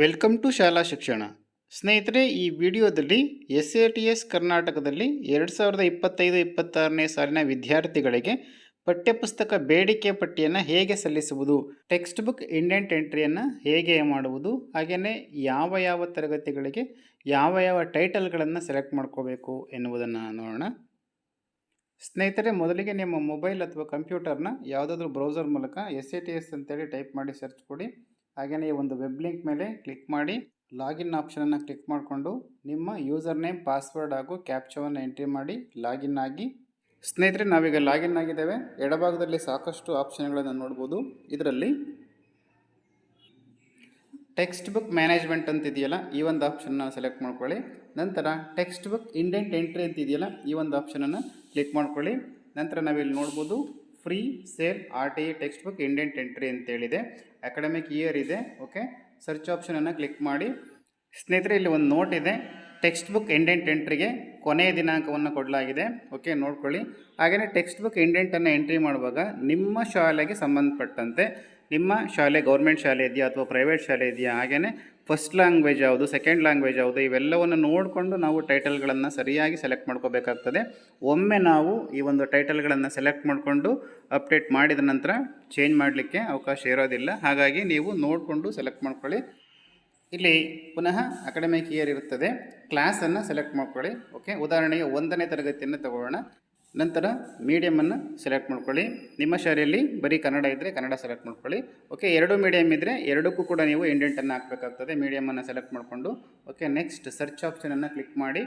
Welcome to ಶಾಲಾ ಶಿಕ್ಷಣ. ಸ್ನೇಹಿತರೆ, ಈ ವಿಡಿಯೋದಲ್ಲಿ ಎಸ್ ಎ ಟಿ ಎಸ್ ಕರ್ನಾಟಕದಲ್ಲಿ ಎರಡು ಸಾವಿರದ ಇಪ್ಪತ್ತೈದು ಇಪ್ಪತ್ತಾರನೇ ಸಾಲಿನ ವಿದ್ಯಾರ್ಥಿಗಳಿಗೆ ಪಠ್ಯಪುಸ್ತಕ ಬೇಡಿಕೆ ಪಟ್ಟಿಯನ್ನು ಹೇಗೆ ಸಲ್ಲಿಸುವುದು, ಟೆಕ್ಸ್ಟ್ ಬುಕ್ ಇಂಡೆಂಟ್ ಎಂಟ್ರಿಯನ್ನು ಹೇಗೆ ಮಾಡುವುದು ಹಾಗೆಯೇ ಯಾವ ಯಾವ ತರಗತಿಗಳಿಗೆ ಯಾವ ಯಾವ ಟೈಟಲ್ಗಳನ್ನು ಸೆಲೆಕ್ಟ್ ಮಾಡ್ಕೋಬೇಕು ಎನ್ನುವುದನ್ನು ನೋಡೋಣ. ಸ್ನೇಹಿತರೆ, ಮೊದಲಿಗೆ ನಿಮ್ಮ ಮೊಬೈಲ್ ಅಥವಾ ಕಂಪ್ಯೂಟರ್ನ ಯಾವುದಾದ್ರೂ ಬ್ರೌಸರ್ ಮೂಲಕ ಎಸ್ ಎ ಟಿ ಎಸ್ ಅಂತೇಳಿ ಟೈಪ್ ಮಾಡಿ ಸರ್ಚ್ ಕೊಡಿ. ಹಾಗೆಯೇ ಈ ಒಂದು ವೆಬ್ ಲಿಂಕ್ ಮೇಲೆ ಕ್ಲಿಕ್ ಮಾಡಿ ಲಾಗಿನ್ ಆಪ್ಷನನ್ನು ಕ್ಲಿಕ್ ಮಾಡಿಕೊಂಡು, ನಿಮ್ಮ ಯೂಸರ್ ನೇಮ್ ಪಾಸ್ವರ್ಡ್ ಹಾಗೂ ಕ್ಯಾಪ್ಚವನ್ನು ಎಂಟ್ರಿ ಮಾಡಿ ಲಾಗಿನ್ ಆಗಿ. ಸ್ನೇಹಿತರೆ, ನಾವೀಗ ಲಾಗಿನ್ ಆಗಿದ್ದೇವೆ. ಎಡಭಾಗದಲ್ಲಿ ಸಾಕಷ್ಟು ಆಪ್ಷನ್ಗಳನ್ನು ನೋಡ್ಬೋದು. ಇದರಲ್ಲಿ ಟೆಕ್ಸ್ಟ್ ಬುಕ್ ಮ್ಯಾನೇಜ್ಮೆಂಟ್ ಅಂತ ಇದೆಯಲ್ಲ, ಈ ಒಂದು ಆಪ್ಷನ್ನ ಸೆಲೆಕ್ಟ್ ಮಾಡ್ಕೊಳ್ಳಿ. ನಂತರ ಟೆಕ್ಸ್ಟ್ ಬುಕ್ ಇಂಡೆಂಟ್ ಎಂಟ್ರಿ ಅಂತ ಇದೆಯಲ್ಲ, ಈ ಒಂದು ಆಪ್ಷನನ್ನು ಕ್ಲಿಕ್ ಮಾಡ್ಕೊಳ್ಳಿ. ನಂತರ ನಾವಿಲ್ಲಿ ನೋಡ್ಬೋದು free sale R T text book indent entry ಅಂತೇಳಿದೆ. Academic year ಇದೆ, ಓಕೆ? ಸರ್ಚ್ ಆಪ್ಷನನ್ನು ಕ್ಲಿಕ್ ಮಾಡಿ. ಸ್ನೇಹಿತರೆ, ಇಲ್ಲಿ ಒಂದು ನೋಟ್ ಇದೆ. ಟೆಕ್ಸ್ಟ್ ಬುಕ್ ಇಂಡೆಂಟ್ ಎಂಟ್ರಿಗೆ ಕೊನೆಯ ದಿನಾಂಕವನ್ನು ಕೊಡಲಾಗಿದೆ, ಓಕೆ? ನೋಡ್ಕೊಳ್ಳಿ. ಹಾಗೆಯೇ ಟೆಕ್ಸ್ಟ್ ಬುಕ್ ಇಂಡೆಂಟನ್ನು ಎಂಟ್ರಿ ಮಾಡುವಾಗ ನಿಮ್ಮ ಶಾಲೆಗೆ ಸಂಬಂಧಪಟ್ಟಂತೆ, ನಿಮ್ಮ ಶಾಲೆ ಗೌರ್ಮೆಂಟ್ ಶಾಲೆ ಇದೆಯಾ ಅಥವಾ ಪ್ರೈವೇಟ್ ಶಾಲೆ ಇದೆಯಾ? ಹಾಗೆಯೇ ಫಸ್ಟ್ ಲ್ಯಾಂಗ್ವೇಜ್ ಯಾವುದು ಸೆಕೆಂಡ್ ಲ್ಯಾಂಗ್ವೇಜ್ ಯಾವುದು, ಇವೆಲ್ಲವನ್ನು ನೋಡಿಕೊಂಡು ನಾವು ಟೈಟಲ್ಗಳನ್ನು ಸರಿಯಾಗಿ ಸೆಲೆಕ್ಟ್ ಮಾಡ್ಕೋಬೇಕಾಗ್ತದೆ. ಒಮ್ಮೆ ನಾವು ಈ ಒಂದು ಟೈಟಲ್ಗಳನ್ನು ಸೆಲೆಕ್ಟ್ ಮಾಡಿಕೊಂಡು ಅಪ್ಡೇಟ್ ಮಾಡಿದ ನಂತರ ಚೇಂಜ್ ಮಾಡಲಿಕ್ಕೆ ಅವಕಾಶ ಇರೋದಿಲ್ಲ. ಹಾಗಾಗಿ ನೀವು ನೋಡಿಕೊಂಡು ಸೆಲೆಕ್ಟ್ ಮಾಡ್ಕೊಳ್ಳಿ. ಇಲ್ಲಿ ಪುನಃ ಅಕಾಡೆಮಿಕ್ ಇಯರ್ ಇರುತ್ತದೆ. ಕ್ಲಾಸನ್ನು ಸೆಲೆಕ್ಟ್ ಮಾಡ್ಕೊಳ್ಳಿ. ಓಕೆ ಉದಾಹರಣೆಗೆ ಒಂದನೇ ತರಗತಿಯನ್ನು ತಗೊಳ್ಳೋಣ. ನಂತರ ಮೀಡಿಯಮನ್ನು ಸೆಲೆಕ್ಟ್ ಮಾಡ್ಕೊಳ್ಳಿ. ನಿಮ್ಮ ಶಾಲೆಯಲ್ಲಿ ಬರೀ ಕನ್ನಡ ಇದ್ದರೆ ಕನ್ನಡ ಸೆಲೆಕ್ಟ್ ಮಾಡ್ಕೊಳ್ಳಿ. ಓಕೆ ಎರಡು ಮೀಡಿಯಮ್ ಇದ್ದರೆ ಎರಡಕ್ಕೂ ಕೂಡ ನೀವು ಇಂಡೆಂಟನ್ನು ಹಾಕಬೇಕಾಗ್ತದೆ. ಮೀಡಿಯಮನ್ನು ಸೆಲೆಕ್ಟ್ ಮಾಡಿಕೊಂಡು. ಓಕೆ ನೆಕ್ಸ್ಟ್ ಸರ್ಚ್ ಆಪ್ಷನನ್ನು ಕ್ಲಿಕ್ ಮಾಡಿ.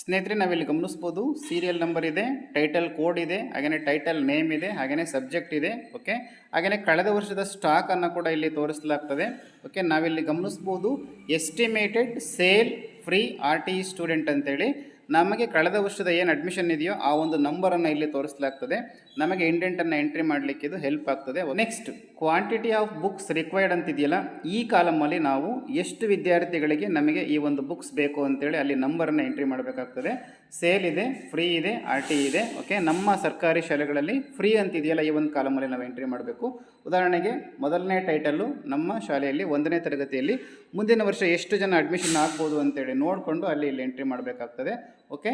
ಸ್ನೇಹಿತರೆ, ನಾವಿಲ್ಲಿ ಗಮನಿಸ್ಬೋದು ಸೀರಿಯಲ್ ನಂಬರ್ ಇದೆ ಟೈಟಲ್ ಕೋಡ್ ಇದೆ ಹಾಗೆಯೇ ಟೈಟಲ್ ನೇಮ್ ಇದೆ ಹಾಗೆಯೇ ಸಬ್ಜೆಕ್ಟ್ ಇದೆ. ಓಕೆ ಹಾಗೆಯೇ ಕಳೆದ ವರ್ಷದ ಸ್ಟಾಕನ್ನು ಕೂಡ ಇಲ್ಲಿ ತೋರಿಸಲಾಗ್ತದೆ. ಓಕೆ ನಾವಿಲ್ಲಿ ಗಮನಿಸ್ಬೋದು estimated sale free R T student ಅಂತೇಳಿ. ನಮಗೆ ಕಳೆದ ವರ್ಷದ ಏನು ಅಡ್ಮಿಷನ್ ಇದೆಯೋ ಆ ಒಂದು ನಂಬರನ್ನು ಇಲ್ಲಿ ತೋರಿಸಲಾಗ್ತದೆ. ನಮಗೆ ಇಂಡೆಂಟನ್ನು ಎಂಟ್ರಿ ಮಾಡಲಿಕ್ಕೆ ಇದು ಹೆಲ್ಪ್ ಆಗ್ತದೆ. Next quantity of books required ಅಂತಿದೆಯಲ್ಲ, ಈ ಕಾಲಮಲ್ಲಿ ನಾವು ಎಷ್ಟು ವಿದ್ಯಾರ್ಥಿಗಳಿಗೆ ನಮಗೆ ಈ ಒಂದು ಬುಕ್ಸ್ ಬೇಕು ಅಂತೇಳಿ ಅಲ್ಲಿ ನಂಬರನ್ನು ಎಂಟ್ರಿ ಮಾಡಬೇಕಾಗ್ತದೆ. ಸೇಲ್ ಇದೆ, ಫ್ರೀ ಇದೆ, ಆರ್ ಟಿ ಇದೆ ಓಕೆ ನಮ್ಮ ಸರ್ಕಾರಿ ಶಾಲೆಗಳಲ್ಲಿ ಫ್ರೀ ಅಂತಿದೆಯಲ್ಲ ಈ ಒಂದು ಕಾಲಮಲ್ಲಿ ನಾವು ಎಂಟ್ರಿ ಮಾಡಬೇಕು. ಉದಾಹರಣೆಗೆ ಮೊದಲನೇ ಟೈಟಲ್ಲು ನಮ್ಮ ಶಾಲೆಯಲ್ಲಿ ಒಂದನೇ ತರಗತಿಯಲ್ಲಿ ಮುಂದಿನ ವರ್ಷ ಎಷ್ಟು ಜನ ಅಡ್ಮಿಷನ್ ಆಗ್ಬೋದು ಅಂತೇಳಿ ನೋಡಿಕೊಂಡು ಅಲ್ಲಿ ಇಲ್ಲಿ ಎಂಟ್ರಿ ಮಾಡಬೇಕಾಗ್ತದೆ ಓಕೆ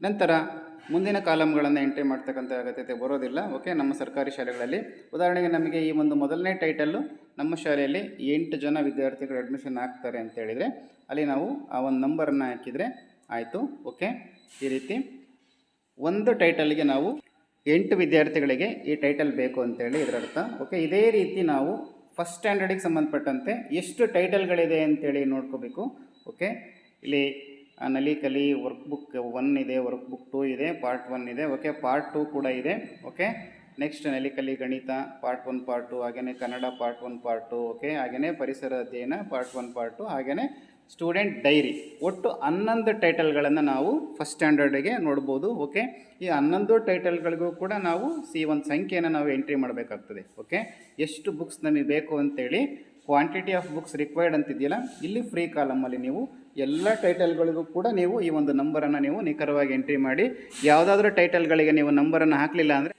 ನಂತರ ಮುಂದಿನ ಕಾಲಮ್ಗಳನ್ನು ಎಂಟ್ರಿ ಮಾಡ್ತಕ್ಕಂಥ ಅಗತ್ಯತೆ ಬರೋದಿಲ್ಲ ಓಕೆ ನಮ್ಮ ಸರ್ಕಾರಿ ಶಾಲೆಗಳಲ್ಲಿ. ಉದಾಹರಣೆಗೆ ನಮಗೆ ಈ ಒಂದು ಮೊದಲನೇ ಟೈಟಲ್ಲು ನಮ್ಮ ಶಾಲೆಯಲ್ಲಿ ಎಂಟು ಜನ ವಿದ್ಯಾರ್ಥಿಗಳು ಅಡ್ಮಿಷನ್ ಆಗ್ತಾರೆ ಅಂತ ಹೇಳಿದರೆ, ಅಲ್ಲಿ ನಾವು ಆ ಒಂದು ನಂಬರನ್ನು ಹಾಕಿದರೆ ಆಯಿತು, ಓಕೆ? ಈ ರೀತಿ. ಒಂದು ಟೈಟಲ್ಗೆ ನಾವು ಎಂಟು ವಿದ್ಯಾರ್ಥಿಗಳಿಗೆ ಈ ಟೈಟಲ್ ಬೇಕು ಅಂತೇಳಿ ಇದರರ್ಥ, ಓಕೆ? ಇದೇ ರೀತಿ ನಾವು ಫಸ್ಟ್ ಸ್ಟ್ಯಾಂಡರ್ಡಿಗೆ ಸಂಬಂಧಪಟ್ಟಂತೆ ಎಷ್ಟು ಟೈಟಲ್ಗಳಿದೆ ಅಂತೇಳಿ ನೋಡ್ಕೋಬೇಕು, ಓಕೆ? ಇಲ್ಲಿ Nali, Kali work book one ಇದೆ ವರ್ಕ್ ಬುಕ್ ಟೂ ಇದೆ ಪಾರ್ಟ್ ಒನ್ ಇದೆ, ಓಕೆ? ಪಾರ್ಟ್ ಟೂ ಕೂಡ ಇದೆ, ಓಕೆ? ನೆಕ್ಸ್ಟ್ ನಲಿಕಲಿ ಗಣಿತ ಪಾರ್ಟ್ ಒನ್ ಪಾರ್ಟ್ ಟು ಹಾಗೆಯೇ Kannada part one part two okay? ಹಾಗೆಯೇ ಪರಿಸರ ಅಧ್ಯಯನ ಪಾರ್ಟ್ ಒನ್ ಪಾರ್ಟ್ ಟು ಹಾಗೆಯೇ ಸ್ಟೂಡೆಂಟ್ ಡೈರಿ. ಒಟ್ಟು ಹನ್ನೊಂದು ಟೈಟಲ್ಗಳನ್ನು ನಾವು ಫಸ್ಟ್ ಸ್ಟ್ಯಾಂಡರ್ಡಿಗೆ ನೋಡ್ಬೋದು, ಓಕೆ? ಈ ಹನ್ನೊಂದು ಟೈಟಲ್ಗಳಿಗೂ ಕೂಡ ನಾವು ಸಿ ಒಂದು ಸಂಖ್ಯೆಯನ್ನು ನಾವು ಎಂಟ್ರಿ ಮಾಡಬೇಕಾಗ್ತದೆ, ಓಕೆ? ಎಷ್ಟು ಬುಕ್ಸ್ ನಮಗೆ ಬೇಕು ಅಂತೇಳಿ, ಕ್ವಾಂಟಿಟಿ ಆಫ್ ಬುಕ್ಸ್ ರಿಕ್ವೈರ್ಡ್ ಅಂತಿದೆಯಲ್ಲ, ಇಲ್ಲಿ ಫ್ರೀ ಕಾಲಮಲ್ಲಿ ನೀವು ಎಲ್ಲ ಟೈಟಲ್ಗಳಿಗೂ ಕೂಡ ನೀವು ಈ ಒಂದು ನಂಬರನ್ನು ನೀವು ನಿಖರವಾಗಿ ಎಂಟ್ರಿ ಮಾಡಿ, ಯಾವುದಾದ್ರೂ ಟೈಟಲ್ಗಳಿಗೆ ನೀವು ನಂಬರನ್ನು ಹಾಕಲಿಲ್ಲ ಅಂದರೆ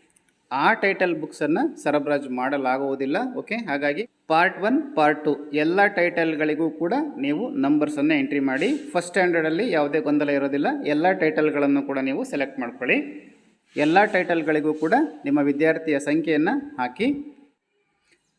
ಆ ಟೈಟಲ್ ಬುಕ್ಸನ್ನು ಸರಬರಾಜು ಮಾಡಲಾಗುವುದಿಲ್ಲ ಓಕೆ ಹಾಗಾಗಿ ಪಾರ್ಟ್ ಒನ್ ಪಾರ್ಟ್ ಟು ಎಲ್ಲ ಟೈಟಲ್ಗಳಿಗೂ ಕೂಡ ನೀವು ನಂಬರ್ಸನ್ನು ಎಂಟ್ರಿ ಮಾಡಿ ಫಸ್ಟ್ ಸ್ಟ್ಯಾಂಡರ್ಡಲ್ಲಿ ಯಾವುದೇ ಗೊಂದಲ ಇರೋದಿಲ್ಲ, ಎಲ್ಲ ಟೈಟಲ್ಗಳನ್ನು ಕೂಡ ನೀವು ಸೆಲೆಕ್ಟ್ ಮಾಡ್ಕೊಳ್ಳಿ. ಎಲ್ಲ ಟೈಟಲ್ಗಳಿಗೂ ಕೂಡ ನಿಮ್ಮ ವಿದ್ಯಾರ್ಥಿಯ ಸಂಖ್ಯೆಯನ್ನು ಹಾಕಿ.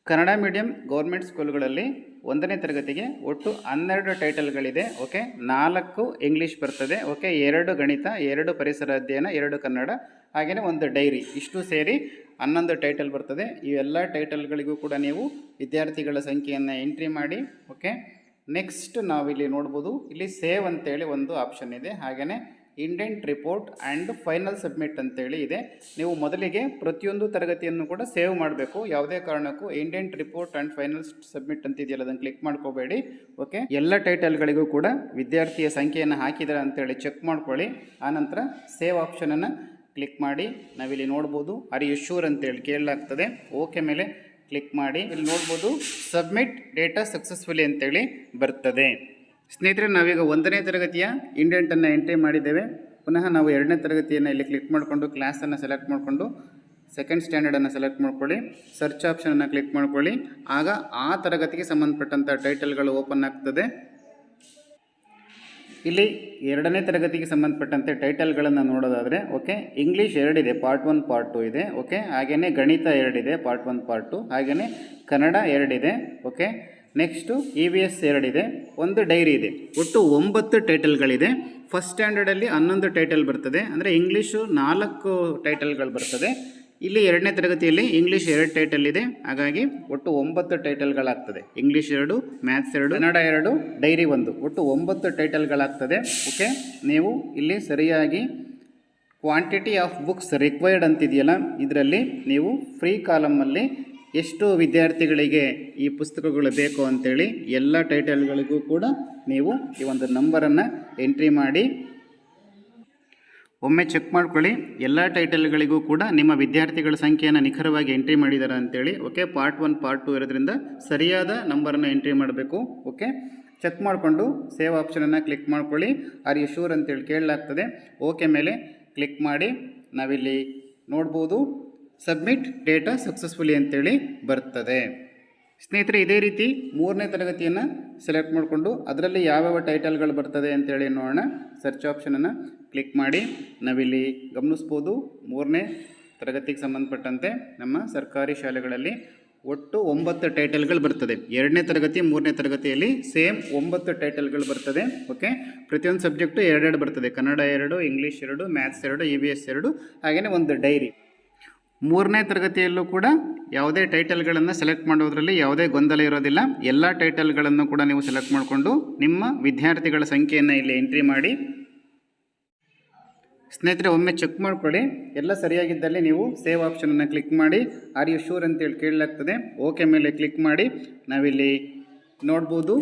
ಕನ್ನಡ ಮೀಡಿಯಂ ಗೌರ್ಮೆಂಟ್ ಸ್ಕೂಲ್ಗಳಲ್ಲಿ ಒಂದನೇ ತರಗತಿಗೆ ಒಟ್ಟು ಹನ್ನೆರಡು ಟೈಟಲ್ಗಳಿದೆ ಓಕೆ ನಾಲ್ಕು ಇಂಗ್ಲೀಷ್ ಬರ್ತದೆ ಓಕೆ ಎರಡು ಗಣಿತ, ಎರಡು ಪರಿಸರ ಅಧ್ಯಯನ, ಎರಡು ಕನ್ನಡ ಹಾಗೆಯೇ ಒಂದು ಡೈರಿ, ಇಷ್ಟು ಸೇರಿ ಹನ್ನೊಂದು ಟೈಟಲ್ ಬರ್ತದೆ. ಇವೆಲ್ಲ ಟೈಟಲ್ಗಳಿಗೂ ಕೂಡ ನೀವು ವಿದ್ಯಾರ್ಥಿಗಳ ಸಂಖ್ಯೆಯನ್ನು ಎಂಟ್ರಿ ಮಾಡಿ ಓಕೆ ನೆಕ್ಸ್ಟ್ ನಾವಿಲ್ಲಿ ನೋಡ್ಬೋದು, ಇಲ್ಲಿ ಸೇವ್ ಅಂತೇಳಿ ಒಂದು ಆಪ್ಷನ್ ಇದೆ. ಹಾಗೆಯೇ indent report and final submit ಅಂತೇಳಿ ಇದೆ. ನೀವು ಮೊದಲಿಗೆ ಪ್ರತಿಯೊಂದು ತರಗತಿಯನ್ನು ಕೂಡ ಸೇವ್ ಮಾಡಬೇಕು. ಯಾವುದೇ ಕಾರಣಕ್ಕೂ indent report and final submit ಅಂತಿದೆಯಲ್ಲ, ಅದನ್ನು ಕ್ಲಿಕ್ ಮಾಡ್ಕೋಬೇಡಿ ಓಕೆ ಎಲ್ಲ ಟೈಟಲ್ಗಳಿಗೂ ಕೂಡ ವಿದ್ಯಾರ್ಥಿಯ ಸಂಖ್ಯೆಯನ್ನು ಹಾಕಿದ್ದಾರೆ ಅಂತೇಳಿ ಚೆಕ್ ಮಾಡ್ಕೊಳ್ಳಿ. ಆನಂತರ ಸೇವ್ ಆಪ್ಷನನ್ನು ಕ್ಲಿಕ್ ಮಾಡಿ, ನಾವಿಲ್ಲಿ ನೋಡ್ಬೋದು ಅರಿ ಯು ಅಂತೇಳಿ ಕೇಳಲಾಗ್ತದೆ. ಓಕೆ ಮೇಲೆ ಕ್ಲಿಕ್ ಮಾಡಿ, ಇಲ್ಲಿ ನೋಡ್ಬೋದು ಸಬ್ಮಿಟ್ ಡೇಟಾ ಸಕ್ಸಸ್ಫುಲಿ ಅಂತೇಳಿ ಬರ್ತದೆ. ಸ್ನೇಹಿತರೆ, ನಾವೀಗ ಒಂದನೇ ತರಗತಿಯ ಇಂಡೆಂಟನ್ನು ಎಂಟ್ರಿ ಮಾಡಿದ್ದೇವೆ. ಪುನಃ ನಾವು ಎರಡನೇ ತರಗತಿಯನ್ನು ಇಲ್ಲಿ ಕ್ಲಿಕ್ ಮಾಡಿಕೊಂಡು ಕ್ಲಾಸನ್ನು ಸೆಲೆಕ್ಟ್ ಮಾಡಿಕೊಂಡು ಸೆಕೆಂಡ್ ಸ್ಟ್ಯಾಂಡರ್ಡನ್ನು ಸೆಲೆಕ್ಟ್ ಮಾಡ್ಕೊಳ್ಳಿ ಸರ್ಚ್ ಆಪ್ಷನನ್ನು ಕ್ಲಿಕ್ ಮಾಡ್ಕೊಳ್ಳಿ. ಆಗ ಆ ತರಗತಿಗೆ ಸಂಬಂಧಪಟ್ಟಂಥ ಟೈಟಲ್ಗಳು ಓಪನ್ ಆಗ್ತದೆ. ಇಲ್ಲಿ ಎರಡನೇ ತರಗತಿಗೆ ಸಂಬಂಧಪಟ್ಟಂತೆ ಟೈಟಲ್ಗಳನ್ನು ನೋಡೋದಾದರೆ, ಓಕೆ, ಇಂಗ್ಲೀಷ್ ಎರಡಿದೆ, ಪಾರ್ಟ್ ಒನ್, ಪಾರ್ಟ್ ಟು ಇದೆ, ಓಕೆ ಹಾಗೆಯೇ ಗಣಿತ ಎರಡಿದೆ, ಪಾರ್ಟ್ ಒನ್, ಪಾರ್ಟ್ ಟು ಹಾಗೆಯೇ ಕನ್ನಡ ಎರಡಿದೆ, okay, next E V S ಎರಡಿದೆ, ಒಂದು ಡೈರಿ ಇದೆ, ಒಟ್ಟು ಒಂಬತ್ತು ಟೈಟಲ್ಗಳಿದೆ, ಫಸ್ಟ್ ಸ್ಟ್ಯಾಂಡರ್ಡಲ್ಲಿ ಹನ್ನೊಂದು ಟೈಟಲ್ ಬರ್ತದೆ, ಅಂದರೆ ಇಂಗ್ಲೀಷು ನಾಲ್ಕು ಟೈಟಲ್ಗಳು ಬರ್ತದೆ ಇಲ್ಲಿ ಎರಡನೇ ತರಗತಿಯಲ್ಲಿ ಇಂಗ್ಲೀಷ್ ಎರಡು ಟೈಟಲ್ ಇದೆ. ಹಾಗಾಗಿ ಒಟ್ಟು ಒಂಬತ್ತು ಟೈಟಲ್ಗಳಾಗ್ತದೆ ಇಂಗ್ಲೀಷ್ ಎರಡು ಮ್ಯಾಥ್ಸ್ ಎರಡು, ಕನ್ನಡ ಎರಡು ಡೈರಿ ಒಂದು. ಒಟ್ಟು ಒಂಬತ್ತು ಟೈಟಲ್ಗಳಾಗ್ತದೆ ಓಕೆ ನೀವು ಇಲ್ಲಿ ಸರಿಯಾಗಿ ಕ್ವಾಂಟಿಟಿ ಆಫ್ ಬುಕ್ಸ್ ರಿಕ್ವೈರ್ಡ್ ಅಂತಿದೆಯಲ್ಲ, ಇದರಲ್ಲಿ ನೀವು ಫ್ರೀ ಕಾಲಮಲ್ಲಿ ಎಷ್ಟು ವಿದ್ಯಾರ್ಥಿಗಳಿಗೆ ಈ ಪುಸ್ತಕಗಳು ಬೇಕು ಅಂತೇಳಿ ಎಲ್ಲ ಟೈಟಲ್ಗಳಿಗೂ ಕೂಡ ನೀವು ಈ ಒಂದು ನಂಬರನ್ನು ಎಂಟ್ರಿ ಮಾಡಿ ಒಮ್ಮೆ ಚೆಕ್ ಮಾಡ್ಕೊಳ್ಳಿ. ಎಲ್ಲ ಟೈಟಲ್ಗಳಿಗೂ ಕೂಡ ನಿಮ್ಮ ವಿದ್ಯಾರ್ಥಿಗಳ ಸಂಖ್ಯೆಯನ್ನು ನಿಖರವಾಗಿ ಎಂಟ್ರಿ ಮಾಡಿದ್ದಾರೆ ಅಂತೇಳಿ okay part one part two ಇರೋದ್ರಿಂದ ಸರಿಯಾದ ನಂಬರನ್ನು ಎಂಟ್ರಿ ಮಾಡಬೇಕು ಓಕೆ ಚೆಕ್ ಮಾಡಿಕೊಂಡು ಸೇವ್ ಆಪ್ಷನನ್ನು ಕ್ಲಿಕ್ ಮಾಡ್ಕೊಳ್ಳಿ. ಆರ್ ಯು ಶೂರ್ ಅಂತೇಳಿ ಕೇಳಲಾಗ್ತದೆ. ಓಕೆ ಮೇಲೆ ಕ್ಲಿಕ್ ಮಾಡಿ, ನಾವಿಲ್ಲಿ ನೋಡ್ಬೋದು ಸಬ್ಮಿಟ್ ಡೇಟಾ ಸಕ್ಸಸ್ಫುಲಿ ಅಂತೇಳಿ ಬರ್ತದೆ. ಸ್ನೇಹಿತರೆ, ಇದೇ ರೀತಿ ಮೂರನೇ ತರಗತಿಯನ್ನು ಸೆಲೆಕ್ಟ್ ಮಾಡಿಕೊಂಡು ಅದರಲ್ಲಿ ಯಾವ್ಯಾವ ಟೈಟಲ್ಗಳು ಬರ್ತದೆ ಅಂತೇಳಿ ನೋಡೋಣ. ಸರ್ಚ್ ಆಪ್ಷನನ್ನು ಕ್ಲಿಕ್ ಮಾಡಿ. ನಾವಿಲ್ಲಿ ಗಮನಿಸ್ಬೋದು ಮೂರನೇ ತರಗತಿಗೆ ಸಂಬಂಧಪಟ್ಟಂತೆ ನಮ್ಮ ಸರ್ಕಾರಿ ಶಾಲೆಗಳಲ್ಲಿ ಒಟ್ಟು ಒಂಬತ್ತು ಟೈಟಲ್ಗಳು ಬರ್ತದೆ. ಎರಡನೇ ತರಗತಿ, ಮೂರನೇ ತರಗತಿಯಲ್ಲಿ ಸೇಮ್ ಒಂಬತ್ತು ಟೈಟಲ್ಗಳು ಬರ್ತದೆ. ಓಕೆ ಪ್ರತಿಯೊಂದು ಸಬ್ಜೆಕ್ಟು ಎರಡೆರಡು ಬರ್ತದೆ. ಕನ್ನಡ ಎರಡು ಇಂಗ್ಲೀಷ್ ಎರಡು ಮ್ಯಾಥ್ಸ್ ಎರಡು ಇ ವಿ ಎಸ್ ಎರಡು ಹಾಗೆಯೇ ಒಂದು ಡೈರಿ ಮೂರನೇ ತರಗತಿಯಲ್ಲೂ ಕೂಡ ಯಾವುದೇ ಟೈಟಲ್ಗಳನ್ನು ಸೆಲೆಕ್ಟ್ ಮಾಡೋದರಲ್ಲಿ ಯಾವುದೇ ಗೊಂದಲ ಇರೋದಿಲ್ಲ. ಎಲ್ಲ ಟೈಟಲ್ಗಳನ್ನು ಕೂಡ ನೀವು ಸೆಲೆಕ್ಟ್ ಮಾಡಿಕೊಂಡು ನಿಮ್ಮ ವಿದ್ಯಾರ್ಥಿಗಳ ಸಂಖ್ಯೆಯನ್ನು ಇಲ್ಲಿ ಎಂಟ್ರಿ ಮಾಡಿ. ಸ್ನೇಹಿತರೆ, ಒಮ್ಮೆ ಚೆಕ್ ಮಾಡ್ಕೊಳ್ಳಿ. ಎಲ್ಲ ಸರಿಯಾಗಿದ್ದಲ್ಲಿ ನೀವು ಸೇವ್ ಆಪ್ಷನನ್ನು ಕ್ಲಿಕ್ ಮಾಡಿ. ಆರ್ ಯು ಶೂರ್ ಅಂತೇಳಿ ಕೇಳಲಾಗ್ತದೆ. ಓಕೆ ಮೇಲೆ ಕ್ಲಿಕ್ ಮಾಡಿ. ನಾವಿಲ್ಲಿ ನೋಡ್ಬೋದು.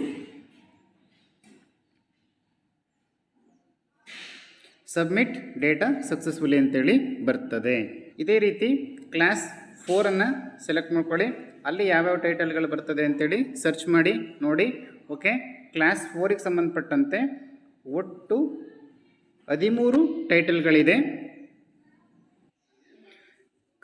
ಸಬ್ಮಿಟ್ ಡೇಟಾ ಸಕ್ಸಸ್ಫುಲಿ ಅಂತೇಳಿ ಬರ್ತದೆ. ಇದೇ ರೀತಿ ಕ್ಲಾಸ್ ಫೋರನ್ನು ಸೆಲೆಕ್ಟ್ ಮಾಡ್ಕೊಳ್ಳಿ. ಅಲ್ಲಿ ಯಾವ್ಯಾವ ಟೈಟಲ್ಗಳು ಬರ್ತದೆ ಅಂತೇಳಿ ಸರ್ಚ್ ಮಾಡಿ, ನೋಡಿ. ಓಕೆ ಕ್ಲಾಸ್ ಫೋರಿಗೆ ಸಂಬಂಧಪಟ್ಟಂತೆ ಒಟ್ಟು ಹದಿಮೂರು ಟೈಟಲ್ಗಳಿದೆ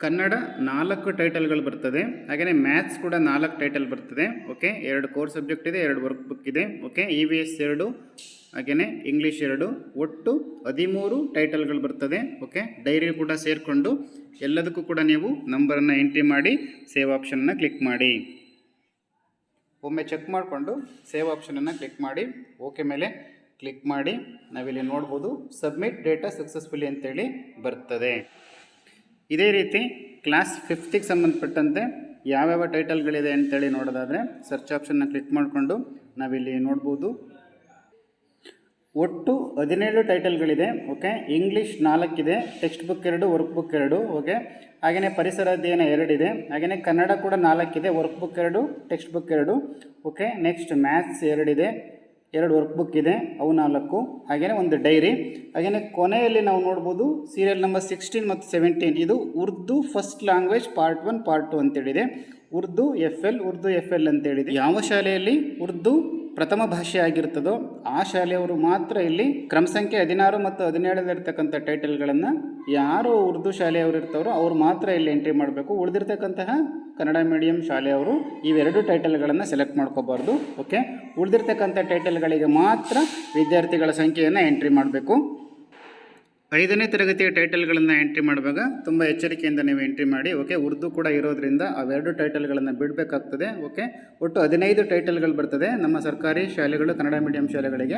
ಕನ್ನಡ ನಾಲ್ಕು ಟೈಟಲ್ಗಳು ಬರ್ತದೆ. ಹಾಗೆಯೇ ಮ್ಯಾಥ್ಸ್ ಕೂಡ ನಾಲ್ಕು ಟೈಟಲ್ ಬರ್ತದೆ. ಓಕೆ ಎರಡು ಕೋರ್ ಸಬ್ಜೆಕ್ಟ್ ಇದೆ, ಎರಡು ವರ್ಕ್ ಬುಕ್ ಇದೆ. ಓಕೆ ಇ ವಿ ಎಸ್ ಎರಡು ಹಾಗೆಯೇ ಇಂಗ್ಲೀಷ್ ಎರಡು, ಒಟ್ಟು ಹದಿಮೂರು ಟೈಟಲ್ಗಳು ಬರ್ತದೆ. ಓಕೆ ಡೈರಿ ಕೂಡ ಸೇರಿಕೊಂಡು ಎಲ್ಲದಕ್ಕೂ ಕೂಡ ನೀವು ನಂಬರನ್ನು ಎಂಟ್ರಿ ಮಾಡಿ ಸೇವ್ ಆಪ್ಷನನ್ನು ಕ್ಲಿಕ್ ಮಾಡಿ. ಒಮ್ಮೆ ಚೆಕ್ ಮಾಡಿಕೊಂಡು ಸೇವ್ ಆಪ್ಷನನ್ನು ಕ್ಲಿಕ್ ಮಾಡಿ. ಓಕೆ ಮೇಲೆ ಕ್ಲಿಕ್ ಮಾಡಿ. ನಾವಿಲ್ಲಿ ನೋಡ್ಬೋದು ಸಬ್ಮಿಟ್ ಡೇಟಾ ಸಕ್ಸಸ್ಫುಲಿ ಅಂತೇಳಿ ಬರ್ತದೆ. ಇದೇ ರೀತಿ ಕ್ಲಾಸ್ ಫಿಫ್ತಿಗೆ ಸಂಬಂಧಪಟ್ಟಂತೆ ಯಾವ್ಯಾವ ಟೈಟಲ್ಗಳಿದೆ ಅಂತೇಳಿ ನೋಡೋದಾದರೆ ಸರ್ಚ್ ಆಪ್ಷನ್ನ ಕ್ಲಿಕ್ ಮಾಡಿಕೊಂಡು ನಾವಿಲ್ಲಿ ನೋಡ್ಬೋದು. ಒಟ್ಟು ಹದಿನೇಳು ಟೈಟಲ್ಗಳಿದೆ, ಓಕೆ? ಇಂಗ್ಲೀಷ್ ನಾಲ್ಕಿದೆ, ಟೆಕ್ಸ್ಟ್ ಬುಕ್ ಎರಡು, ವರ್ಕ್ ಬುಕ್ ಎರಡು, ಓಕೆ? ಹಾಗೆಯೇ ಪರಿಸರ ಅಧ್ಯಯನ ಎರಡಿದೆ ಹಾಗೆಯೇ ಕನ್ನಡ ಕೂಡ ನಾಲ್ಕಿದೆ, ವರ್ಕ್ ಬುಕ್ ಎರಡು, ಟೆಕ್ಸ್ಟ್ ಬುಕ್ ಎರಡು, ಓಕೆ? ನೆಕ್ಸ್ಟ್ ಮ್ಯಾಥ್ಸ್ ಎರಡಿದೆ ಎರಡು ವರ್ಕ್ ಬುಕ್ ಇದೆ, ಅವು ನಾಲ್ಕು. ಹಾಗೆಯೇ ಒಂದು ಡೈರಿ ಹಾಗೆಯೇ ಕೊನೆಯಲ್ಲಿ ನಾವು ನೋಡ್ಬೋದು ಸೀರಿಯಲ್ ನಂಬರ್ ಸಿಕ್ಸ್ಟೀನ್ ಮತ್ತು ಸೆವೆಂಟೀನ್ ಇದು Urdu first language part one part two ಅಂತೇಳಿದೆ. Urdu F L Urdu F L ಅಂತೇಳಿದೆ. ಯಾವ ಶಾಲೆಯಲ್ಲಿ? ಉರ್ದು ಪ್ರಥಮ ಭಾಷೆ ಆಗಿರ್ತದೋ, ಆ ಶಾಲೆಯವರು ಮಾತ್ರ ಇಲ್ಲಿ ಕ್ರಮ ಸಂಖ್ಯೆ ಹದಿನಾರು ಮತ್ತು ಹದಿನೇಳಲ್ಲಿರ್ತಕ್ಕಂಥ ಟೈಟಲ್ಗಳನ್ನು ಯಾರು ಉರ್ದು ಶಾಲೆಯವರು ಇರ್ತಾರೋ ಅವ್ರು ಮಾತ್ರ ಇಲ್ಲಿ ಎಂಟ್ರಿ ಮಾಡಬೇಕು. ಉಳಿದಿರ್ತಕ್ಕಂತಹ ಕನ್ನಡ ಮೀಡಿಯಂ ಶಾಲೆಯವರು ಇವೆರಡು ಟೈಟಲ್ಗಳನ್ನು ಸೆಲೆಕ್ಟ್ ಮಾಡ್ಕೋಬಾರ್ದು. ಓಕೆ ಉಳಿದಿರ್ತಕ್ಕಂಥ ಟೈಟಲ್ಗಳಿಗೆ ಮಾತ್ರ ವಿದ್ಯಾರ್ಥಿಗಳ ಸಂಖ್ಯೆಯನ್ನು ಎಂಟ್ರಿ ಮಾಡಬೇಕು. ಐದನೇ ತರಗತಿಯ ಟೈಟಲ್ಗಳನ್ನು ಎಂಟ್ರಿ ಮಾಡುವಾಗ ತುಂಬ ಎಚ್ಚರಿಕೆಯಿಂದ ನೀವು ಎಂಟ್ರಿ ಮಾಡಿ, ಓಕೆ, ಉರ್ದು ಕೂಡ ಇರೋದ್ರಿಂದ ಅವೆರಡು ಟೈಟಲ್ಗಳನ್ನು ಬಿಡಬೇಕಾಗ್ತದೆ, ಓಕೆ. ಒಟ್ಟು ಹದಿನೈದು ಟೈಟಲ್ಗಳು ಬರ್ತದೆ ನಮ್ಮ ಸರ್ಕಾರಿ ಶಾಲೆಗಳು, ಕನ್ನಡ ಮೀಡಿಯಂ ಶಾಲೆಗಳಿಗೆ.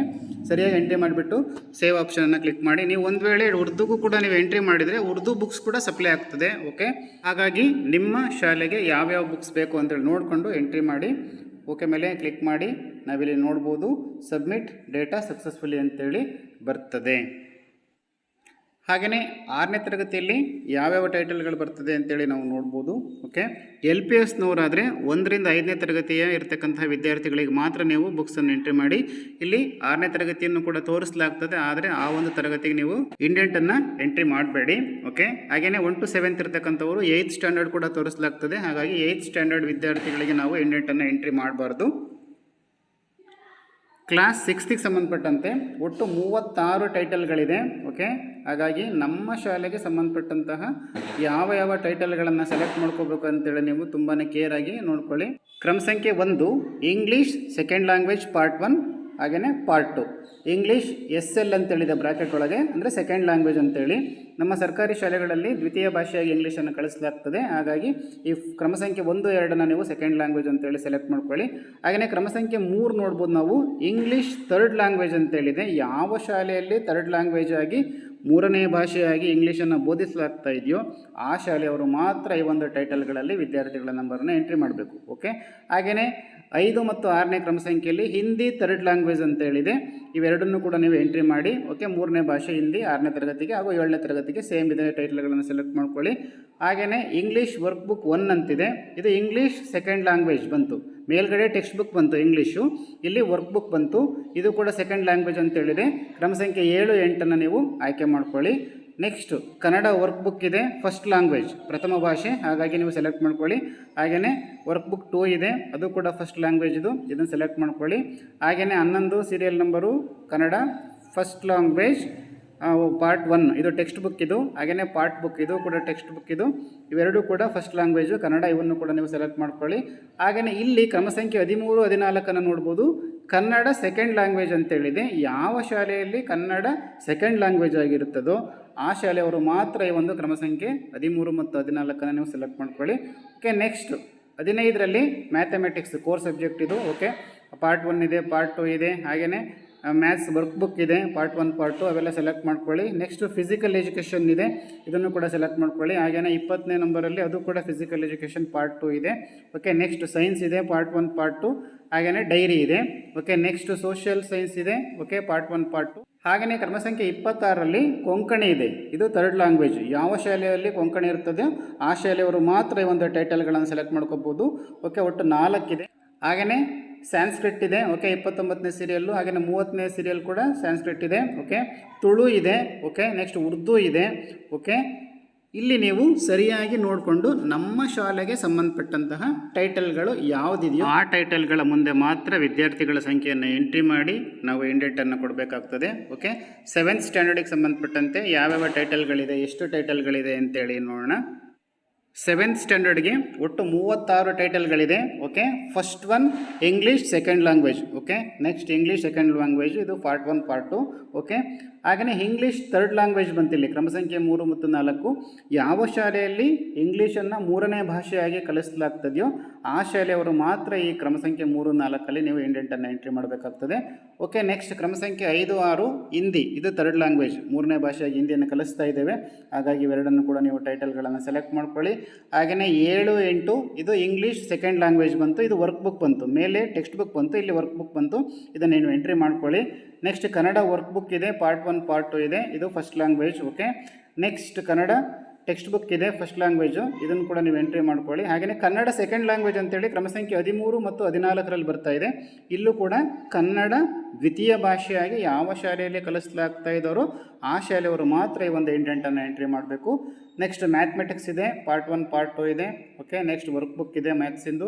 ಸರಿಯಾಗಿ ಎಂಟ್ರಿ ಮಾಡಿಬಿಟ್ಟು ಸೇವ್ ಆಪ್ಷನನ್ನು ಕ್ಲಿಕ್ ಮಾಡಿ. ನೀವು ಒಂದು ವೇಳೆ ಉರ್ದುಗೂ ಕೂಡ ನೀವು ಎಂಟ್ರಿ ಮಾಡಿದರೆ ಉರ್ದು ಬುಕ್ಸ್ ಕೂಡ ಸಪ್ಲೈ ಆಗ್ತದೆ, ಓಕೆ. ಹಾಗಾಗಿ ನಿಮ್ಮ ಶಾಲೆಗೆ ಯಾವ್ಯಾವ ಬುಕ್ಸ್ ಬೇಕು ಅಂತೇಳಿ ನೋಡಿಕೊಂಡು ಎಂಟ್ರಿ ಮಾಡಿ, ಓಕೆ, ಮೇಲೆ ಕ್ಲಿಕ್ ಮಾಡಿ. ನಾವಿಲ್ಲಿ ನೋಡ್ಬೋದು, ಸಬ್ಮಿಟ್ ಡೇಟಾ ಸಕ್ಸಸ್ಫುಲಿ ಅಂತೇಳಿ ಬರ್ತದೆ. ಹಾಗೆಯೇ ಆರನೇ ತರಗತಿಯಲ್ಲಿ ಯಾವ್ಯಾವ ಟೈಟಲ್ಗಳು ಬರ್ತದೆ ಅಂತೇಳಿ ನಾವು ನೋಡ್ಬೋದು, ಓಕೆ? ಎಲ್ ಪಿ ಎಸ್ನವರಾದರೆ ಒಂದರಿಂದ ಐದನೇ ತರಗತಿಯ ಇರತಕ್ಕಂತಹ ವಿದ್ಯಾರ್ಥಿಗಳಿಗೆ ಮಾತ್ರ ನೀವು ಬುಕ್ಸನ್ನು ಎಂಟ್ರಿ ಮಾಡಿ, ಇಲ್ಲಿ ಆರನೇ ತರಗತಿಯನ್ನು ಕೂಡ ತೋರಿಸಲಾಗ್ತದೆ, ಆದರೆ ಆ ಒಂದು ತರಗತಿಗೆ ನೀವು ಇಂಡೆಂಟನ್ನು ಎಂಟ್ರಿ ಮಾಡಬೇಡಿ, ಓಕೆ? ಹಾಗೆಯೇ ಒನ್ ಟು ಸೆವೆಂತ್ ಇರತಕ್ಕಂಥವರು ಏಯ್ತ್ ಸ್ಟ್ಯಾಂಡರ್ಡ್ ಕೂಡ ತೋರಿಸಲಾಗ್ತದೆ, ಹಾಗಾಗಿ ಏಯ್ತ್ ಸ್ಟ್ಯಾಂಡರ್ಡ್ ವಿದ್ಯಾರ್ಥಿಗಳಿಗೆ ನಾವು ಇಂಡೆಂಟನ್ನು ಎಂಟ್ರಿ ಮಾಡಬಾರ್ದು. ಕ್ಲಾಸ್ ಸಿಕ್ಸ್ತಿಗೆ ಸಂಬಂಧಪಟ್ಟಂತೆ ಒಟ್ಟು ಮೂವತ್ತಾರು ಟೈಟಲ್ಗಳಿದೆ ಓಕೆ ಹಾಗಾಗಿ ನಮ್ಮ ಶಾಲೆಗೆ ಸಂಬಂಧಪಟ್ಟಂತಹ ಯಾವ ಯಾವ ಟೈಟಲ್ಗಳನ್ನು ಸೆಲೆಕ್ಟ್ ಮಾಡ್ಕೋಬೇಕು ಅಂತೇಳಿ ನೀವು ತುಂಬಾ ಕೇರಾಗಿ ನೋಡ್ಕೊಳ್ಳಿ. ಕ್ರಮ ಸಂಖ್ಯೆ ಒಂದು English second language part one ಹಾಗೆಯೇ part two English S L ಅಂತೇಳಿದ bracket ಒಳಗೆ, ಅಂದರೆ ಸೆಕೆಂಡ್ ಲ್ಯಾಂಗ್ವೇಜ್ ಅಂತೇಳಿ ನಮ್ಮ ಸರ್ಕಾರಿ ಶಾಲೆಗಳಲ್ಲಿ ದ್ವಿತೀಯ ಭಾಷೆಯಾಗಿ ಇಂಗ್ಲೀಷನ್ನು ಕಳಿಸಲಾಗ್ತದೆ. ಹಾಗಾಗಿ ಈ ಕ್ರಮ ಸಂಖ್ಯೆ ಒಂದು ಎರಡನ್ನು ನೀವು ಸೆಕೆಂಡ್ ಲ್ಯಾಂಗ್ವೇಜ್ ಅಂತೇಳಿ ಸೆಲೆಕ್ಟ್ ಮಾಡ್ಕೊಳ್ಳಿ. ಹಾಗೆಯೇ ಕ್ರಮ ಸಂಖ್ಯೆ ಮೂರು ನೋಡ್ಬೋದು ನಾವು. ಇಂಗ್ಲೀಷ್ ಥರ್ಡ್ ಲ್ಯಾಂಗ್ವೇಜ್ ಅಂತೇಳಿದೆ ಯಾವ ಶಾಲೆಯಲ್ಲಿ ಥರ್ಡ್ ಲ್ಯಾಂಗ್ವೇಜ್ ಆಗಿ ಮೂರನೇ ಭಾಷೆಯಾಗಿ ಇಂಗ್ಲೀಷನ್ನು ಬೋಧಿಸಲಾಗ್ತಾ ಇದೆಯೋ, ಆ ಶಾಲೆಯವರು ಮಾತ್ರ ಈ ಒಂದು ಟೈಟಲ್ಗಳಲ್ಲಿ ವಿದ್ಯಾರ್ಥಿಗಳ ನಂಬರನ್ನು ಎಂಟ್ರಿ ಮಾಡಬೇಕು. ಓಕೆ ಹಾಗೆಯೇ ಐದು ಮತ್ತು ಆರನೇ ಕ್ರಮ ಸಂಖ್ಯೆಯಲ್ಲಿ ಹಿಂದಿ ಥರ್ಡ್ ಲ್ಯಾಂಗ್ವೇಜ್ ಅಂತ ಹೇಳಿದೆ ಇವೆರಡನ್ನು ಕೂಡ ನೀವು ಎಂಟ್ರಿ ಮಾಡಿ ಓಕೆ ಮೂರನೇ ಭಾಷೆ ಹಿಂದಿ, ಆರನೇ ತರಗತಿಗೆ ಹಾಗೂ ಏಳನೇ ತರಗತಿಗೆ ಸೇಮ್ ಇದೆ ಟೈಟ್ಲ್ಗಳನ್ನು ಸೆಲೆಕ್ಟ್ ಮಾಡ್ಕೊಳ್ಳಿ. ಹಾಗೆಯೇ ಇಂಗ್ಲೀಷ್ ವರ್ಕ್ ಬುಕ್ ಒನ್ ಅಂತಿದೆ. ಇದು ಇಂಗ್ಲೀಷ್ ಸೆಕೆಂಡ್ ಲ್ಯಾಂಗ್ವೇಜ್ ಬಂತು. ಮೇಲ್ಗಡೆ ಟೆಕ್ಸ್ಟ್ ಬುಕ್ ಬಂತು ಇಂಗ್ಲೀಷು ಇಲ್ಲಿ ವರ್ಕ್ ಬುಕ್ ಬಂತು. ಇದು ಕೂಡ ಸೆಕೆಂಡ್ ಲ್ಯಾಂಗ್ವೇಜ್ ಅಂತ ಹೇಳಿದೆ ಕ್ರಮ ಸಂಖ್ಯೆ ಏಳು ಎಂಟನ್ನು ನೀವು ಆಯ್ಕೆ ಮಾಡ್ಕೊಳ್ಳಿ. ನೆಕ್ಸ್ಟು ಕನ್ನಡ ವರ್ಕ್ ಬುಕ್ ಇದೆ ಫಸ್ಟ್ ಲ್ಯಾಂಗ್ವೇಜ್ ಪ್ರಥಮ ಭಾಷೆ, ಹಾಗಾಗಿ ನೀವು ಸೆಲೆಕ್ಟ್ ಮಾಡ್ಕೊಳ್ಳಿ. ಹಾಗೆಯೇ ವರ್ಕ್ ಬುಕ್ ಟೂ ಇದೆ, ಅದು ಕೂಡ ಫಸ್ಟ್ ಲ್ಯಾಂಗ್ವೇಜ್ ಇದು, ಇದನ್ನು ಸೆಲೆಕ್ಟ್ ಮಾಡ್ಕೊಳ್ಳಿ. ಹಾಗೆಯೇ ಹನ್ನೊಂದು serial number Kannada first language part one ಇದು ಟೆಕ್ಸ್ಟ್ ಬುಕ್ ಇದು ಹಾಗೆಯೇ ಪಾರ್ಟ್ ಬುಕ್ ಇದು ಕೂಡ ಟೆಕ್ಸ್ಟ್ ಬುಕ್ ಇದು. ಇವೆರಡೂ ಕೂಡ ಫಸ್ಟ್ ಲ್ಯಾಂಗ್ವೇಜು ಕನ್ನಡ ಇವನ್ನು ಕೂಡ ನೀವು ಸೆಲೆಕ್ಟ್ ಮಾಡ್ಕೊಳ್ಳಿ. ಹಾಗೆಯೇ ಇಲ್ಲಿ ಕ್ರಮ ಸಂಖ್ಯೆ ಹದಿಮೂರು, ಹದಿನಾಲ್ಕನ್ನು ನೋಡ್ಬೋದು. ಕನ್ನಡ ಸೆಕೆಂಡ್ ಲ್ಯಾಂಗ್ವೇಜ್ ಅಂತೇಳಿದೆ, ಯಾವ ಶಾಲೆಯಲ್ಲಿ ಕನ್ನಡ ಸೆಕೆಂಡ್ ಲ್ಯಾಂಗ್ವೇಜ್ ಆಗಿರುತ್ತದೋ ಆ ಶಾಲೆಯವರು ಮಾತ್ರ ಈ ಒಂದು ಕ್ರಮ ಸಂಖ್ಯೆ ಹದಿಮೂರು ಮತ್ತು ಹದಿನಾಲ್ಕನ್ನು ನೀವು ಸೆಲೆಕ್ಟ್ ಮಾಡ್ಕೊಳ್ಳಿ. ಓಕೆ ನೆಕ್ಸ್ಟ್ ಹದಿನೈದರಲ್ಲಿ ಮ್ಯಾಥಮೆಟಿಕ್ಸ್ ಕೋರ್ ಸಬ್ಜೆಕ್ಟ್ ಇದು ಓಕೆ ಪಾರ್ಟ್ ಒನ್ ಇದೆ ಪಾರ್ಟ್ ಟು ಇದೆ ಹಾಗೆಯೇ ಮ್ಯಾಥ್ಸ್ ವರ್ಕ್ ಬುಕ್ ಇದೆ ಪಾರ್ಟ್ ಒನ್ ಪಾರ್ಟ್ ಟು ಅವೆಲ್ಲ ಸೆಲೆಕ್ಟ್ ಮಾಡ್ಕೊಳ್ಳಿ. ನೆಕ್ಸ್ಟ್ ಫಿಸಿಕಲ್ ಎಜುಕೇಷನ್ ಇದೆ, ಇದನ್ನು ಕೂಡ ಸೆಲೆಕ್ಟ್ ಮಾಡ್ಕೊಳ್ಳಿ. ಹಾಗೆಯೇ ಇಪ್ಪತ್ತನೇ ನಂಬರಲ್ಲಿ ಅದು ಕೂಡ ಫಿಸಿಕಲ್ ಎಜುಕೇಷನ್ ಪಾರ್ಟ್ ಟು ಇದೆ. ಓಕೆ ನೆಕ್ಸ್ಟ್ ಸೈನ್ಸ್ ಇದೆ ಪಾರ್ಟ್ ಒನ್ ಪಾರ್ಟ್ ಟು ಹಾಗೆಯೇ ಡೈರಿ ಇದೆ. ಓಕೆ ನೆಕ್ಸ್ಟ್ ಸೋಷಿಯಲ್ ಸೈನ್ಸ್ ಇದೆ. Okay part one part two ಹಾಗೆಯೇ ಕ್ರಮಸಂಖ್ಯೆ ಇಪ್ಪತ್ತಾರರಲ್ಲಿ ಕೊಂಕಣಿ ಇದೆ. ಇದು ಥರ್ಡ್ ಲ್ಯಾಂಗ್ವೇಜ್ ಯಾವ ಶಾಲೆಯಲ್ಲಿ ಕೊಂಕಣಿ ಇರ್ತದೆ ಆ ಶಾಲೆಯವರು ಮಾತ್ರ ಈ ಒಂದು ಟೈಟಲ್ಗಳನ್ನು ಸೆಲೆಕ್ಟ್ ಮಾಡ್ಕೋಬೋದು. ಓಕೆ ಒಟ್ಟು ನಾಲ್ಕಿದೆ. ಹಾಗೆಯೇ ಸ್ಯಾನ್ಸ್ಕ್ರಿಟ್ ಇದೆ. ಓಕೆ ಇಪ್ಪತ್ತೊಂಬತ್ತನೇ ಸೀರಿಯಲ್ಲು ಹಾಗೆಯೇ ಮೂವತ್ತನೇ ಸೀರಿಯಲ್ ಕೂಡ ಸ್ಯಾನ್ಸ್ಕ್ರಿಟ್ ಇದೆ. ಓಕೆ ತುಳು ಇದೆ. ಓಕೆ ನೆಕ್ಸ್ಟ್ ಉರ್ದು ಇದೆ. ಓಕೆ ಇಲ್ಲಿ ನೀವು ಸರಿಯಾಗಿ ನೋಡಿಕೊಂಡು ನಮ್ಮ ಶಾಲೆಗೆ ಸಂಬಂಧಪಟ್ಟಂತಹ ಟೈಟಲ್ಗಳು ಯಾವುದಿದೆಯೋ ಆ ಟೈಟಲ್ಗಳ ಮುಂದೆ ಮಾತ್ರ ವಿದ್ಯಾರ್ಥಿಗಳ ಸಂಖ್ಯೆಯನ್ನು ಎಂಟ್ರಿ ಮಾಡಿ ನಾವು ಎಂಡೇಟನ್ನು ಕೊಡಬೇಕಾಗ್ತದೆ, ಓಕೆ? ಸೆವೆಂತ್ ಸ್ಟ್ಯಾಂಡರ್ಡಿಗೆ ಸಂಬಂಧಪಟ್ಟಂತೆ ಯಾವ್ಯಾವ ಟೈಟಲ್ಗಳಿದೆ, ಎಷ್ಟು ಟೈಟಲ್ಗಳಿದೆ ಅಂತೇಳಿ ನೋಡೋಣ. ಸೆವೆಂತ್ ಸ್ಟ್ಯಾಂಡರ್ಡ್ಗೆ ಒಟ್ಟು ಮೂವತ್ತಾರು ಟೈಟಲ್ಗಳಿದೆ, okay? First one English second language okay? Next English second language ಇದು part one part two okay? ಹಾಗೆಯೇ ಇಂಗ್ಲೀಷ್ ಥರ್ಡ್ ಲ್ಯಾಂಗ್ವೇಜ್ ಬಂತಿಲ್ಲಿ ಕ್ರಮ ಸಂಖ್ಯೆ ಮೂರು ಮತ್ತು ನಾಲ್ಕು. ಯಾವ ಶಾಲೆಯಲ್ಲಿ ಇಂಗ್ಲೀಷನ್ನು ಮೂರನೇ ಭಾಷೆಯಾಗಿ ಕಲಿಸಲಾಗ್ತದೆಯೋ ಆ ಶಾಲೆಯವರು ಮಾತ್ರ ಈ ಕ್ರಮ ಸಂಖ್ಯೆ ಮೂರು, ನಾಲ್ಕಲ್ಲಿ ನೀವು ಇಂಡೆಂಟನ್ನು ಎಂಟ್ರಿ ಮಾಡಬೇಕಾಗ್ತದೆ. ಓಕೆ ನೆಕ್ಸ್ಟ್ ಕ್ರಮ ಸಂಖ್ಯೆ ಐದು, ಆರು, ಹಿಂದಿ. ಇದು ಥರ್ಡ್ ಲ್ಯಾಂಗ್ವೇಜ್ ಮೂರನೇ ಭಾಷೆಯಾಗಿ ಹಿಂದಿಯನ್ನು ಕಲಿಸ್ತಾ ಇದ್ದೇವೆ. ಹಾಗಾಗಿ ಇವೆರಡನ್ನು ಕೂಡ ನೀವು ಟೈಟಲ್ಗಳನ್ನು ಸೆಲೆಕ್ಟ್ ಮಾಡ್ಕೊಳ್ಳಿ. ಹಾಗೆಯೇ ಏಳು, ಎಂಟು, ಇದು ಇಂಗ್ಲೀಷ್ ಸೆಕೆಂಡ್ ಲ್ಯಾಂಗ್ವೇಜ್ ಬಂತು. ಇದು ವರ್ಕ್ ಬುಕ್ ಬಂತು. ಮೇಲೆ ಟೆಕ್ಸ್ಟ್ ಬುಕ್ ಬಂತು. ಇಲ್ಲಿ ವರ್ಕ್ ಬುಕ್ ಬಂತು. ಇದನ್ನು ನೀವು ಎಂಟ್ರಿ ಮಾಡ್ಕೊಳ್ಳಿ. ನೆಕ್ಸ್ಟ್ ಕನ್ನಡ ವರ್ಕ್ ಬುಕ್ ಇದೆ ಪಾರ್ಟ್ ಒನ್ ಪಾರ್ಟ್ ಟು ಇದೆ. ಇದು first language okay next Kannada text book ಇದೆ ಫಸ್ಟ್ ಲ್ಯಾಂಗ್ವೇಜು ಇದನ್ನು ಕೂಡ ನೀವು ಎಂಟ್ರಿ ಮಾಡ್ಕೊಳ್ಳಿ. ಹಾಗೆಯೇ ಕನ್ನಡ ಸೆಕೆಂಡ್ ಲ್ಯಾಂಗ್ವೇಜ್ ಅಂತೇಳಿ ಕ್ರಮ ಸಂಖ್ಯೆ ಹದಿಮೂರು ಮತ್ತು ಹದಿನಾಲ್ಕರಲ್ಲಿ ಬರ್ತಾ ಇದೆ. ಇಲ್ಲೂ ಕೂಡ ಕನ್ನಡ ದ್ವಿತೀಯ ಭಾಷೆಯಾಗಿ ಯಾವ ಶಾಲೆಯಲ್ಲಿ ಕಲಿಸಲಾಗ್ತಾ ಇದ್ದಾರೋ ಆ ಶಾಲೆಯವರು ಮಾತ್ರ ಈ ಒಂದು ಇಂಟೆಂಟನ್ನು ಎಂಟ್ರಿ ಮಾಡಬೇಕು. ನೆಕ್ಸ್ಟ್ ಮ್ಯಾಥ್ಮೆಟಿಕ್ಸ್ ಇದೆ ಪಾರ್ಟ್ ಒನ್ ಪಾರ್ಟ್ ಟು ಇದೆ. ಓಕೆ ನೆಕ್ಸ್ಟ್ ವರ್ಕ್ ಬುಕ್ ಇದೆ. ಮ್ಯಾಥ್ಸಿಂದು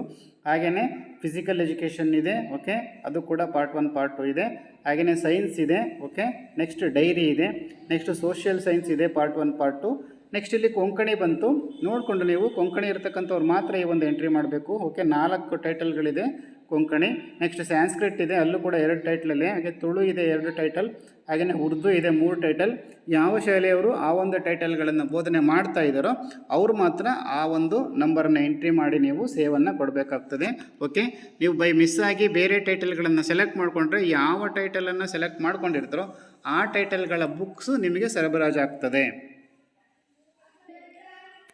ಹಾಗೆಯೇ ಫಿಸಿಕಲ್ ಎಜುಕೇಷನ್ ಇದೆ ಓಕೆ ಅದು ಕೂಡ ಪಾರ್ಟ್ ಒನ್ ಪಾರ್ಟ್ ಟು ಇದೆ. ಹಾಗೆಯೇ ಸೈನ್ಸ್ ಇದೆ ಓಕೆ ನೆಕ್ಸ್ಟ್ ಡೈರಿ ಇದೆ. ನೆಕ್ಸ್ಟ್ ಸೋಷಿಯಲ್ ಸೈನ್ಸ್ ಇದೆ part one part two next ಇಲ್ಲಿ ಕೊಂಕಣಿ ಬಂತು. ನೋಡಿಕೊಂಡು ನೀವು, ಕೊಂಕಣಿ ಇರತಕ್ಕಂಥವ್ರು ಮಾತ್ರ ಈ ಒಂದು ಎಂಟ್ರಿ ಮಾಡಬೇಕು. ಓಕೆ ನಾಲ್ಕು ಟೈಟಲ್ಗಳಿದೆ ಕೊಂಕಣಿ. ನೆಕ್ಸ್ಟ್ ಸ್ಯಾನ್ಸ್ಕ್ರಿಟ್ ಇದೆ, ಅಲ್ಲೂ ಕೂಡ ಎರಡು ಟೈಟ್ಲಲ್ಲಿ ಹಾಗೆ ತುಳು ಇದೆ, ಎರಡು ಟೈಟಲ್ ಹಾಗೆಯೇ ಉರ್ದು ಇದೆ, ಮೂರು ಟೈಟಲ್ ಯಾವ ಶೈಲಿಯವರು ಆ ಒಂದು ಟೈಟಲ್ಗಳನ್ನು ಬೋಧನೆ ಮಾಡ್ತಾ ಇದ್ದಾರೋ, ಅವರು ಮಾತ್ರ ಆ ಒಂದು ನಂಬರನ್ನು ಎಂಟ್ರಿ ಮಾಡಿ ನೀವು ಸೇವನ್ನು ಕೊಡಬೇಕಾಗ್ತದೆ. ಓಕೆ ನೀವು ಬೈ ಮಿಸ್ ಆಗಿ ಬೇರೆ ಟೈಟಲ್ಗಳನ್ನು ಸೆಲೆಕ್ಟ್ ಮಾಡಿಕೊಂಡ್ರೆ ಯಾವ ಟೈಟಲನ್ನು ಸೆಲೆಕ್ಟ್ ಮಾಡ್ಕೊಂಡಿರ್ತಾರೋ, ಆ ಟೈಟಲ್ಗಳ ಬುಕ್ಸು ನಿಮಗೆ ಸರಬರಾಜು ಆಗ್ತದೆ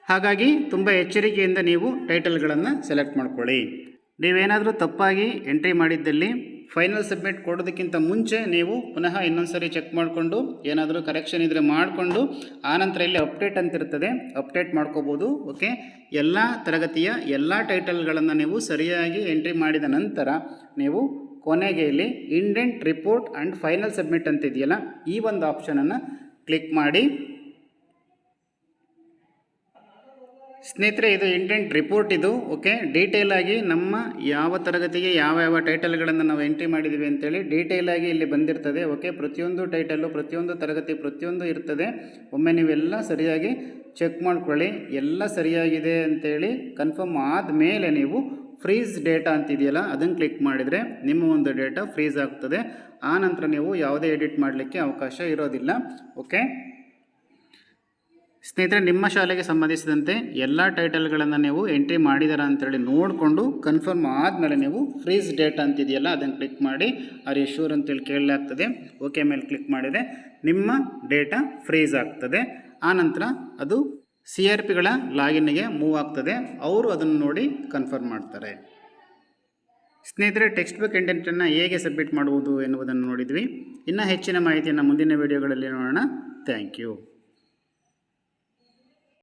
ಹಾಗಾಗಿ ತುಂಬ ಎಚ್ಚರಿಕೆಯಿಂದ ನೀವು ಟೈಟಲ್ಗಳನ್ನು ಸೆಲೆಕ್ಟ್ ಮಾಡ್ಕೊಳ್ಳಿ. ನೀವೇನಾದರೂ ತಪ್ಪಾಗಿ ಎಂಟ್ರಿ ಮಾಡಿದ್ದಲ್ಲಿ ಫೈನಲ್ ಸಬ್ಮಿಟ್ ಕೊಡೋದಕ್ಕಿಂತ ಮುಂಚೆ ನೀವು ಪುನಃ ಇನ್ನೊಂದು ಸರಿ ಚೆಕ್ ಮಾಡಿಕೊಂಡು, ಏನಾದರೂ ಕರೆಕ್ಷನ್ ಇದ್ದರೆ ಮಾಡಿಕೊಂಡು, ಆನಂತರ ಇಲ್ಲಿ ಅಪ್ಡೇಟ್ ಅಂತಿರ್ತದೆ ಅಪ್ಡೇಟ್ ಮಾಡ್ಕೋಬೋದು, ಓಕೆ? ಎಲ್ಲ ತರಗತಿಯ ಎಲ್ಲ ಟೈಟಲ್ಗಳನ್ನು ನೀವು ಸರಿಯಾಗಿ ಎಂಟ್ರಿ ಮಾಡಿದ ನಂತರ ನೀವು ಕೊನೆಗೆ ಇಲ್ಲಿ indent report and final submit ಅಂತಿದೆಯಲ್ಲ, ಈ ಒಂದು ಆಪ್ಷನನ್ನು ಕ್ಲಿಕ್ ಮಾಡಿ. ಸ್ನೇಹಿತರೆ, ಇದು ಇಂಟೆಂಟ್ ರಿಪೋರ್ಟ್ ಇದು, ಓಕೆ? ಡೀಟೇಲ್ ಆಗಿ ನಮ್ಮ ಯಾವ ತರಗತಿಗೆ ಯಾವ ಯಾವ ಟೈಟಲ್ಗಳನ್ನು ನಾವು ಎಂಟ್ರಿ ಮಾಡಿದ್ದೀವಿ ಅಂತೇಳಿ ಡೀಟೇಲ್ ಆಗಿ ಇಲ್ಲಿ ಬಂದಿರ್ತದೆ, ಓಕೆ? ಪ್ರತಿಯೊಂದು ಟೈಟಲ್ಲು ಪ್ರತಿಯೊಂದು ತರಗತಿ, ಪ್ರತಿಯೊಂದು ಇರ್ತದೆ. ಒಮ್ಮೆ ನೀವೆಲ್ಲ ಸರಿಯಾಗಿ ಚೆಕ್ ಮಾಡ್ಕೊಳ್ಳಿ. ಎಲ್ಲ ಸರಿಯಾಗಿದೆ ಅಂತೇಳಿ ಕನ್ಫರ್ಮ್ ಆದಮೇಲೆ ನೀವು ಫ್ರೀಸ್ ಡೇಟಾ ಅಂತಿದೆಯಲ್ಲ, ಅದನ್ನು ಕ್ಲಿಕ್ ಮಾಡಿದರೆ ನಿಮ್ಮ ಒಂದು ಡೇಟಾ ಫ್ರೀಸ್ ಆಗ್ತದೆ. ಆ ನಂತರ ನೀವು ಯಾವುದೇ ಎಡಿಟ್ ಮಾಡಲಿಕ್ಕೆ ಅವಕಾಶ ಇರೋದಿಲ್ಲ, ಓಕೆ? ಸ್ನೇಹಿತರೆ, ನಿಮ್ಮ ಶಾಲೆಗೆ ಸಂಬಂಧಿಸಿದಂತೆ ಎಲ್ಲ ಟೈಟಲ್ಗಳನ್ನು ನೀವು ಎಂಟ್ರಿ ಮಾಡಿದಾರ ಅಂತೇಳಿ ನೋಡಿಕೊಂಡು ಕನ್ಫರ್ಮ್ ಆದಮೇಲೆ ನೀವು ಫ್ರೀಸ್ ಡೇಟ್ ಅಂತಿದೆಯಲ್ಲ, ಅದನ್ನು ಕ್ಲಿಕ್ ಮಾಡಿ ಆರ್ ಶೂರ್ ಅಂತೇಳಿ ಕೇಳಲಾಗ್ತದೆ. ಓಕೆ ಮೇಲೆ ಕ್ಲಿಕ್ ಮಾಡಿದೆ ನಿಮ್ಮ ಡೇಟಾ ಫ್ರೀಸ್ ಆಗ್ತದೆ. ಆನಂತರ ಅದು ಸಿ ಆರ್ ಪಿಗಳ ಲಾಗಿನ್ಗೆ ಮೂವ್ ಆಗ್ತದೆ. ಅವರು ಅದನ್ನು ನೋಡಿ ಕನ್ಫರ್ಮ್ ಮಾಡ್ತಾರೆ. ಸ್ನೇಹಿತರೆ, ಟೆಕ್ಸ್ಟ್ ಬುಕ್ ಕಂಟೆಂಟನ್ನು ಹೇಗೆ ಸಬ್ಮಿಟ್ ಮಾಡುವುದು ಎನ್ನುವುದನ್ನು ನೋಡಿದ್ವಿ. ಇನ್ನೂ ಹೆಚ್ಚಿನ ಮಾಹಿತಿಯನ್ನು ಮುಂದಿನ ವಿಡಿಯೋಗಳಲ್ಲಿ ನೋಡೋಣ. Thank you.